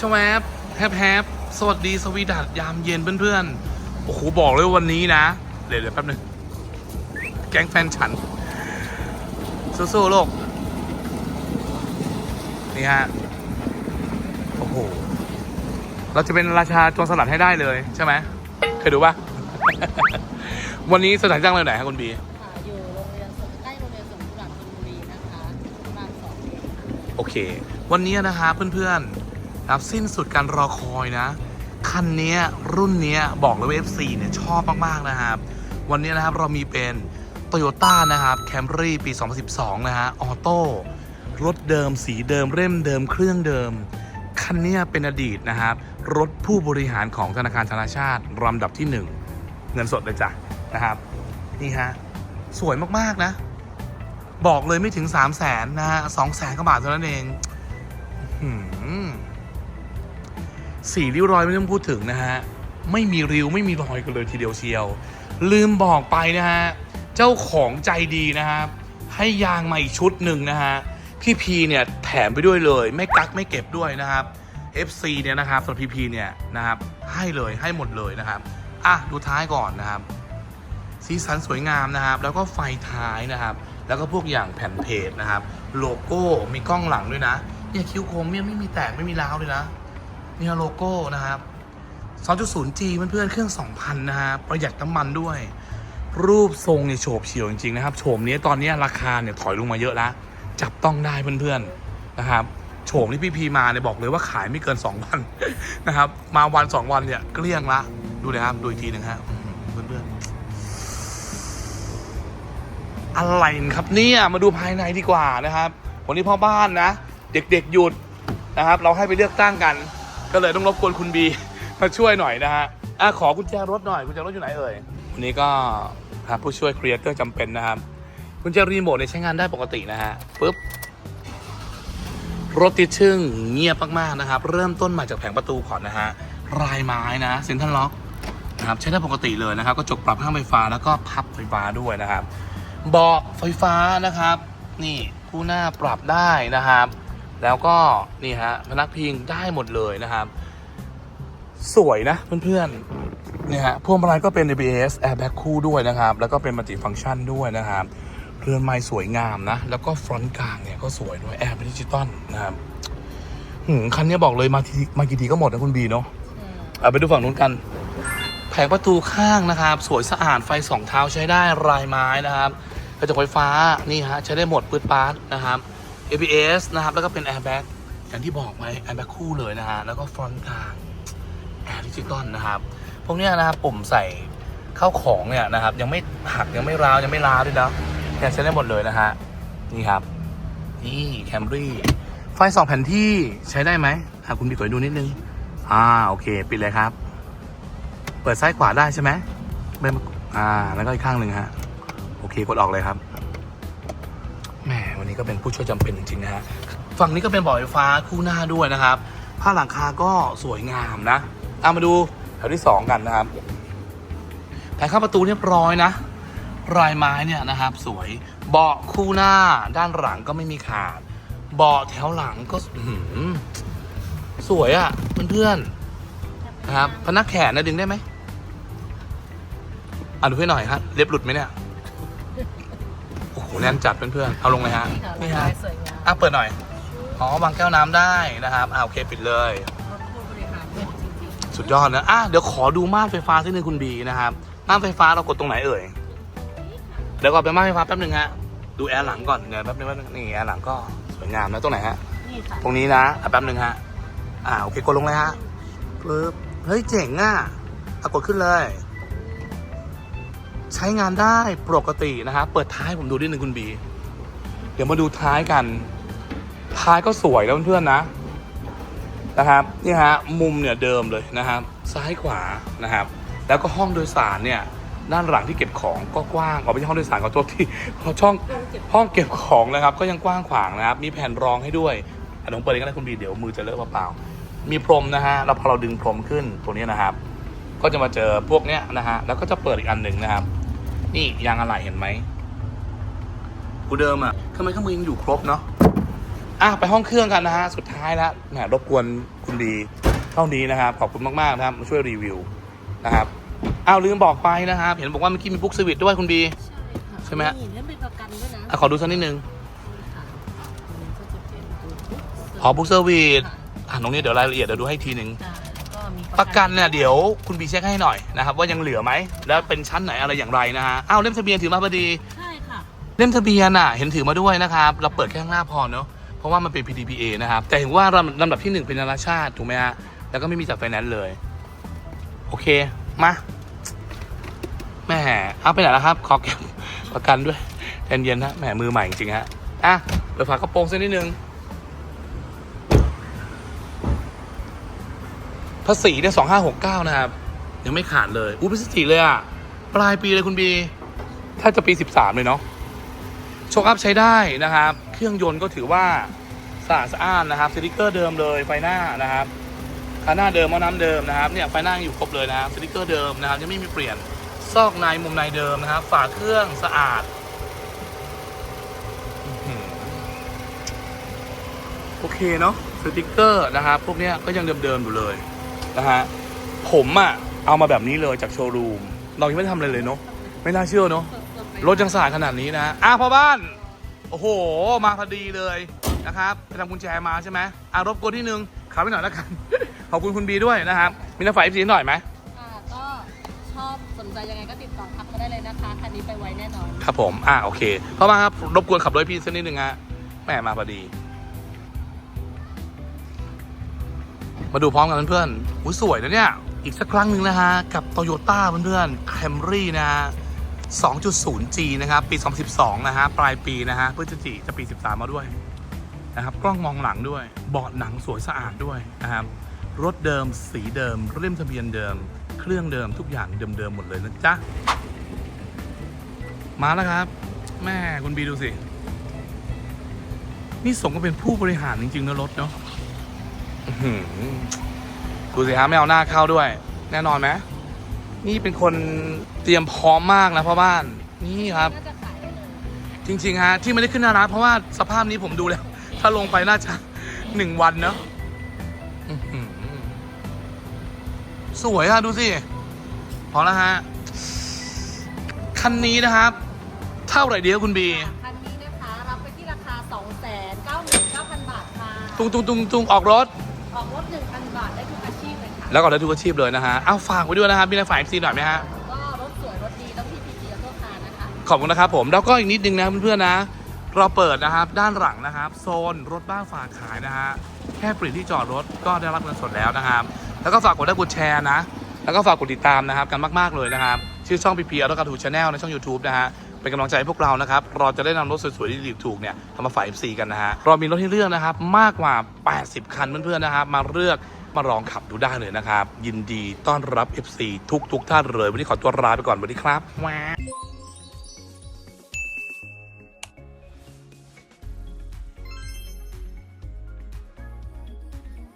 ชวบแฮปแฮปสวัสดีสวีดัตยามเย็นเพื่อนๆ โอ้โห บอกเลยวันนี้นะ เดี๋ยวเดี๋ยวแป๊บหนึง แก๊งแฟนฉัน สู้ๆโลก นี่ฮะ โอ้โห เราจะเป็นราชาโจรสลัดให้ได้เลยใช่ไหม เคยดูปะวันนี้สถานจ้างเลยไหนครับคุณบี ค่ะอยู่โรงเรียนสวนใกล้โรงเรียนสวนกุหลาบธนบุรีนะคะประมาณสองเดือนค่ะโอเค วันนี้นะฮะเพื่อนๆ นะครับสิ้นสุดการรอคอยนะ คันนี้รุ่นนี้บอกเลยว่า FC เนี่ยชอบมากๆนะครับ วันนี้นะครับเรามีเป็น Toyota นะครับ Camry ปี 2012 นะฮะออโต้รถเดิมสีเดิมเล่มเดิมเครื่องเดิม คันนี้เป็นอดีตนะครับ รถผู้บริหารของธนาคารธนาชาติลำดับที่ 1 เงินสดเลยจ้ะนะครับ นี่ฮะสวยมากๆนะ บอกเลยไม่ถึง 3 0 0แสนนะฮะสองแสนกว่าบาทเท่านั้นเองหือ สีริ้วรอยไม่ต้องพูดถึงนะฮะ ไม่มีริ้วไม่มีรอยกันเลยทีเดียวเชียว ลืมบอกไปนะฮะ เจ้าของใจดีนะครับ ให้ยางมาอีกชุดหนึ่งนะฮะ พี่พีเนี่ยแถมไปด้วยเลย ไม่กักไม่เก็บด้วยนะครับ FC เนี่ยนะครับส่วนพีพีเนี่ยนะครับ ให้เลยให้หมดเลยนะครับอะดูท้ายก่อนนะครับ สีสันสวยงามนะครับ แล้วก็ไฟท้ายนะครับ แล้วก็พวกอย่างแผ่นเพจนะครับ โลโก้มีกล้องหลังด้วยนะเนี่ยคิ้วโค้งเนี่ยไม่มีแตกไม่มีร้าวเลยนะ นี่ยโลโก้นะครับ 2.0G เพื่อนๆเครื่อง 2,000 นะฮะประหยัดน้ำมันด้วย รูปทรงเนี่ยโฉบเฉี่ยวจริงๆนะครับโฉมนี้ตอนนี้ราคาเนี่ยถอยลงมาเยอะแล้ว จับต้องได้เพื่อนๆนะครับโฉมที่พี่พีมาเนี่ยบอกเลยว่าขายไม่เกิน2,000นะครับ มาวัน 2 วันเนี่ยเกลี้ยงละ ดูนะครับ ดูอีกทีหนึ่งฮะเพื่อนๆอะไรครับเนี่ยมาดูภายในดีกว่านะครับ วันนี้พ่อบ้านนะ เด็กๆหยุดนะครับ เราให้ไปเลือกตั้งกัน ก็เลยต้องรบกวนคุณบีมาช่วยหน่อยนะฮะอะขอกุญแจรถหน่อยกุญแจรถอยู่ไหนเอ่ยวันนี้ก็ครับผู้ช่วยครีเอเตอร์จำเป็นนะครับกุญแจรีโมทเนี่ยใช้งานได้ปกตินะฮะปุ๊บรถติดชึ่งเงียบมากๆนะครับ เริ่มต้นมาจากแผงประตูก่อนนะฮะรายไม้นะเซ็นทรัลล็อกนะครับใช้ได้ปกติเลยนะครับกระจกปรับข้างไฟฟ้าแล้วก็พับไฟฟ้าด้วยนะครับเบาะไฟฟ้านะครับ นี่คู่หน้าปรับได้นะครับ แล้วก็นี่ฮะพนักพิงได้หมดเลยนะครับ สวยนะเพื่อนๆเนี่ยฮะพวงมาลัยก็เป็น ABS airbag คู่ด้วยนะครับ แล้วก็เป็นมัลติฟังก์ชันด้วยนะครับเรือนไม้สวยงามนะ แล้วก็ฟรอนต์กลางเนี่ยก็สวยด้วยแอร์เป็นดิจิตอลนะครับหืมคันนี้บอกเลยมาทีมากี่ทีก็หมดนะคุณบีเนาะอืมเอาไปดูฝั่งนู้นกัน แผงประตูข้างนะครับ สวยสะอาดไฟสองเท้าใช้ได้ลายไม้นะครับกระจกไฟฟ้านี่ฮะใช้ได้หมดปืดปาร์ตนะครับ ABS นะครับ แล้วก็เป็น airbag อย่างที่บอกไว้ airbag คู่เลยนะฮะ แล้วก็ฟรอนต์กลางแอร์ดิจิตอลนะครับ พวกเนี้ยนะครับปุ่มใส่เข้าของเนี่ยนะครับ ยังไม่หักยังไม่ร้าว ยังไม่ร้าวด้วยนะเนี่ยใช้ได้หมดเลยนะฮะ นี่ครับ นี่แคมรี่ไฟสองแผ่นที่ใช้ได้ไหมหาคุณบีกดดูนิดนึง อ่าโอเค ปิดเลยครับ เปิดซ้ายขวาได้ใช่ไหมไม่อ่า แล้วก็อีกข้างหนึ่งฮะ โอเค กดออกเลยครับ ก็เป็นผู้ช่วยจำเป็นจริงๆนะฮะฝั่งนี้ก็เป็นเบาะไฟฟ้าคู่หน้าด้วยนะครับผ้าหลังคาก็สวยงามนะเอามาดูแถวที่สองกันนะครับแผงข้างประตูเรียบร้อยนะรายไม้เนี่ยนะครับ สวยเบาะคู่หน้าด้านหลังก็ไม่มีขาดเบาะแถวหลังก็สวยอะ่ะเพื่อนๆนะครับพนักแขนนะดึงได้ไหมอ่าดูให้หน่อยครับเล็บหลุดไหมเนี่ย แน่นจัดเพื่อนๆ เอาลงเลยฮะ นี่ค่ะนี่ลาฮะยสวยงามอะเปิดหน่อย อ๋อวางแก้วน้ำได้นะครับอ่าโอเคปิดเลยรถผู้บริหารเป็นจริงสุดยอดนะอะเดี๋ยวขอดูม่านไฟฟ้าสักนึงคุณบีนะครับ ม่านไฟฟ้าเรากดตรงไหนเอ่ย เดี๋ยวก่อนไปม่านไฟฟ้าแป๊บนึงฮะ ดูแอร์หลังก่อนเดี๋ยวแป๊บนึงแป๊บนึงนี่แอร์หลังก็สวยงามนะตรงไหนฮะ ๆนี่ค่ะ ตรงนี้นะอะแป๊บนึงฮะ อ่าโอเคกดลงเลยฮะปึ๊บเฮ้ยเจ๋งอะอะกดขึ้นเลย ใช้งานได้ปกตินะครับเปิดท้ายผมดูนิดนึงคุณบี เดี๋ยวมาดูท้ายกัน ท้ายก็สวยแล้วเพื่อนๆนะนะครับนี่ฮะมุมเนี่ยเดิมเลยนะครับ ซ้ายขวานะครับ แล้วก็ห้องโดยสารเนี่ยด้านหลังที่เก็บของก็กว้างอ๋อไม่ใช่ห้องโดยสารขอโทษที่พราะช่องห้องเก็บของนะครับ ก็ยังกว้างขวางนะครับ มีแผ่นรองให้ด้วยอันน้เปิดเองก็ได้คุณบีเดี๋ยวมือจะเลอะเปล่าๆมีพรมนะฮะแล้วพอเราดึงพรมขึ้นตัวนี้นะครับ ก็จะมาเจอพวกเนี้ยนะฮะ แล้วก็จะเปิดอีกอันหนึ่งนะครับ นี่ยางอะไหล่เห็นไหมกูเดิมอะทำไมข้างมือยังอยู่ครบเนาะอะไปห้องเครื่องกันนะฮะ สุดท้ายแล้วแหมรบกวนคุณดีเท่านี้นะครับ ขอบคุณมากๆนะครับมาช่วยรีวิวนะครับอ้าวลืมบอกไปนะครับ เห็นบอกว่าเมื่อกี้มีบุ๊กสวิตด้วยคุณบี ใช่ค่ะใช่ไหมฮะ นี่เล่นเป็นประกันด้วยนะอะขอดูสักนิดนึงค่ะตัวนี้ก็จะเป็นตัวบุ๊กอ๋อบุ๊กเซอร์วิสค่ะอะตรงนี้เดี๋ยวรายละเอียดเดี๋ยวดูให้อีกทีหนึ่งใช่แล้วก็มี ประกันเนี่ยเดี๋ยวคุณบีเช็คให้หน่อยนะครับว่ายังเหลือไหมแล้วเป็นชั้นไหนอะไรอย่างไรนะฮะอ้าวเล่มทะเบียนถือมาพอดีใช่ค่ะเล่มทะเบียนอะเห็นถือมาด้วยนะครับเราเปิดแค่ข้างหน้าพอเนอะเพราะว่ามันเป็น PDPA นะครับแต่เห็นว่าลำลำดับที่หนึ่งเป็นนานาชาติถูกไหมฮะแล้วก็ไม่มีจัดไฟแนนซ์เลย โอเคมาแม่เอาไปไหนแล้วครับขอเก็บประกันด้วยใจเย็นๆนะแหมมือใหม่จริงๆฮะอะเปิดฝากระโปรงสักนิดนึง ภาษีเนี่ยสองห้าหกเก้านะครับ ยังไม่ขาดเลยอู้พฤศจิเลยอะ ปลายปีเลยคุณบี ถ้าจะปีสิบสามเลยเนาะโชคอัพใช้ได้นะครับ เครื่องยนต์ก็ถือว่าสะอาดสะอ้านนะครับสติกเกอร์เดิมเลยไฟหน้านะครับคันหน้าเดิมม้อน้ำเดิมนะครับเนี่ยไฟหน้าอยู่ครบเลยนะครับสติกเกอร์เดิมนะครับยังไม่มีเปลี่ยนซอกในมุมในเดิมนะครับ ฝาเครื่องสะอาดโอเคเนาะสติกเกอร์นะครับ พวกนี้ก็ยังเดิมๆอยู่เลย นะฮะผมอะเอามาแบบนี้เลยจากโชว์รูม เรายังไม่ได้ทำอะไรเลยเนาะไม่น่าเชื่อเนาะสดๆไปรถยังสะอาดขนาดนี้นะอะพ่อบ้าน โอ้โห มาพอดีเลยนะครับไปทำกุญแจมาใช่ไหมอะรบกวนที่นึงขับไปหน่อยแล้วกัน ขอบคุณคุณบีด้วยนะครับมีน้ำไฟฟีหน่อยไหมค่ะก็ชอบสนใจยังไงก็ติดต่อทักมาได้เลยนะคะคันนี้ไปไวแน่นอน ครับผม อะโอเคพ่อบ้านครับรบกวนขับรถให้พี่สักนิดนึงฮะแหมมาพอดี มาดูพร้อมกันเพื่อนๆอุ้ยสวยนะเนี่ย อีกสักครั้งหนึ่งนะฮะ กับ Toyota เพื่อนๆ Camry นะฮะ 2.0G นะครับ ปี 2012 นะฮะ ปลายปีนะฮะพฤศจิจะปี 13 มาด้วยนะครับ กล้องมองหลังด้วย เบาะหนังสวยสะอาดด้วยนะครับ รถเดิม สีเดิม เล่มทะเบียนเดิม เครื่องเดิม ทุกอย่างเดิมๆ หมดเลยนะจ๊ะ มาแล้วครับ แม่คุณบีดูสิ นี่สมก็เป็นผู้บริหารจริงๆนะรถเนาะ ดูสิฮะไม่เอาหน้าเข้าด้วย แน่นอนไหมนี่เป็นคนเตรียมพร้อมมากนะพ่อบ้าน นี่ครับน่าจะขายได้เลยจริง ๆ ฮะ ที่ไม่ได้ขึ้นหน้าร้านเพราะว่าสภาพนี้ผมดูแล้ว ถ้าลงไปน่าจะหนึ่งวันเนาะอื้อหือสวยอะดูสิพอแล้วฮะ คันนี้นะครับ เท่าไหร่เดียวคุณบี คันนี้นะคะ รับไปที่ราคา 299,000 บาทค่ะ ตุงตุงตุงตุงออกรถ ออกรถ1,000 บาทได้ทุกอาชีพเลยค่ะ แล้วก็ได้ทุกอาชีพเลยนะฮะเอาฝากไว้ด้วยนะครับมีอะไรฝากซีหน่อยไหมฮะ ก็รถสวยรถดีต้องที่พีจีออโต้คาร์นะคะ ขอบคุณนะครับผมแล้วก็อีกนิดนึงนะเพื่อนๆนะ เราเปิดนะครับด้านหลังนะครับ โซนรถบ้านฝากขายนะฮะแค่เปลี่ยนที่จอดรถก็ได้รับเงินสดแล้วนะครับ แล้วก็ฝากกดไลค์กดแชร์นะ แล้วก็ฝากกดติดตามนะครับกันมาก ๆเลยนะครับ ชื่อช่องพีพีอัลกาทูชาแนลในช่อง YouTube นะฮะ เป็นกำลังใจให้พวกเรานะครับ เราจะได้นำรถสวยๆที่ดีถูกเนี่ยทำมาฝ่าย FC กันนะฮะ เรามีรถให้เลือกนะครับ มากกว่า 80 คันเพื่อนๆนะครับ มาเลือกมาลองขับดูได้เลยนะครับ ยินดีต้อนรับ FC ทุกๆท่านเลย วันนี้ขอตัวลาไปก่อนสวัสดีครับแหวะ